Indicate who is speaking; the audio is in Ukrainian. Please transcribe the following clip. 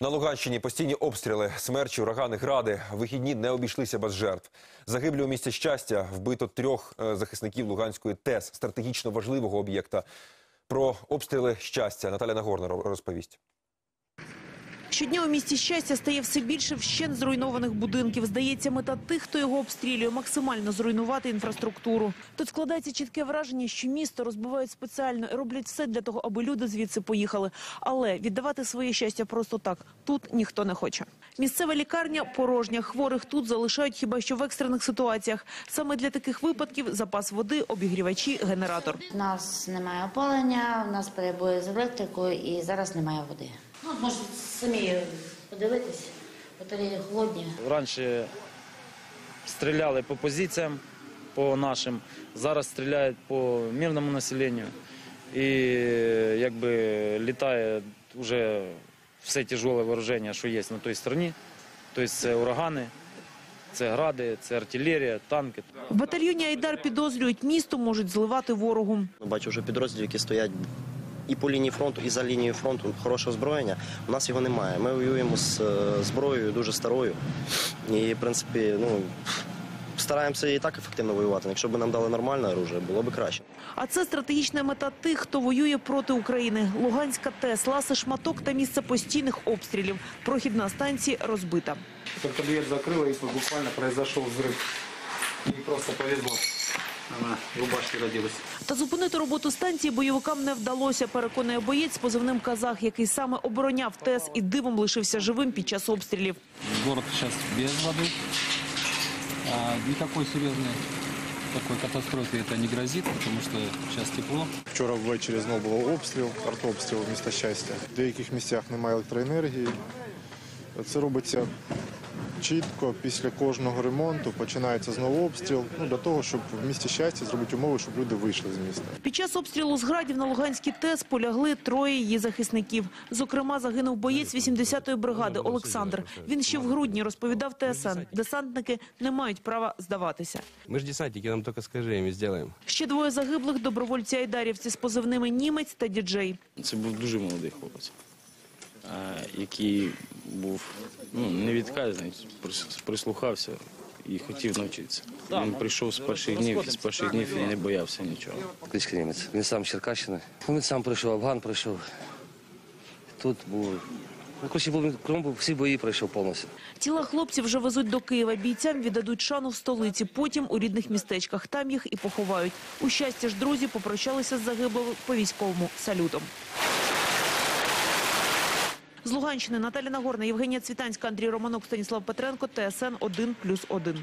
Speaker 1: На Луганщині постійні обстріли, смерчі, урагани, гради. Вихідні не обійшлися без жертв. Загиблі у місті щастя вбито трьох е, захисників Луганської ТЕС, стратегічно важливого об'єкта. Про обстріли щастя Наталя Нагорна розповість.
Speaker 2: Щодня у місті щастя стає все більше вщент зруйнованих будинків. Здається, мета тих, хто його обстрілює, максимально зруйнувати інфраструктуру. Тут складається чітке враження, що місто розбивають спеціально і роблять все для того, аби люди звідси поїхали. Але віддавати своє щастя просто так тут ніхто не хоче. Місцева лікарня порожня. Хворих тут залишають хіба що в екстрених ситуаціях. Саме для таких випадків запас води, обігрівачі, генератор.
Speaker 3: У нас немає опалення, у нас перебої з електрикою і зараз немає води. Ну, можете самі подивитись, батареї холодні.
Speaker 4: Раніше стріляли по позиціям, по нашим, зараз стріляють по мирному населенню. І якби літає вже все тяжеле вооруження, що є на той стороні. Тобто це урагани, це гради, це артилерія, танки.
Speaker 2: В батальйоні Айдар підозрюють, місто можуть зливати ворогу.
Speaker 5: Бачу вже підрозділів, які стоять і по лінії фронту, і за лінією фронту. Хороше озброєння. У нас його немає. Ми воюємо з е, зброєю дуже старою. І, в принципі, ну, стараємося і так ефективно воювати. Якщо б нам дали нормальне оружие, було б краще.
Speaker 2: А це стратегічна мета тих, хто воює проти України. Луганська ТЕС, ласи шматок та місце постійних обстрілів. Прохідна станція розбита.
Speaker 6: Дверь закрыла и буквально произошел взрыв. И просто повезло.
Speaker 2: Та зупинити роботу станції бойовикам не вдалося, переконує боєць з позивним «Казах», який саме обороняв ТЕС і дивом лишився живим під час обстрілів.
Speaker 7: Город сейчас без воды. А, никакой серьезной такой катастрофе это не грозит, потому что сейчас тепло.
Speaker 8: Вчора ввечері знову було обстріл, артобстріл міста щастя. В деяких місцях немає електроенергії. Це робиться чітко після кожного ремонту. Починається знову обстріл. Ну для того, щоб в місті щастя зробити умови, щоб люди вийшли з міста.
Speaker 2: Під час обстрілу з градів на Луганській ТЕС полягли троє її захисників. Зокрема, загинув боєць 80-ї бригади Олександр. Він ще в грудні розповідав ТСН. Десантники не мають права здаватися.
Speaker 9: Мы же десантники, нам только скажи, и мы сделаем.
Speaker 2: Ще двоє загиблих добровольці айдарівці з позивними німець та діджей.
Speaker 4: Це був дуже молодий хлопець, який був ну, не відказаний, прис- прислухався і хотів навчитися. Він прийшов з перших днів, з перших днів і не боявся нічого.
Speaker 9: Кличка німець. Він сам з Черкащини. Ну, Він сам прийшов, Афган прийшов. Тут був. Ну, коротше, був, крім був, всі бої пройшов повністю.
Speaker 2: Тіла хлопців вже везуть до Києва. Бійцям віддадуть шану в столиці, потім у рідних містечках. Там їх і поховають. У щастя ж друзі попрощалися з загиблими по військовому салютом. З Луганщини Наталя Нагорна, Євгенія Цвітанська, Андрій Романок, Станіслав Петренко, ТСН 1+,1.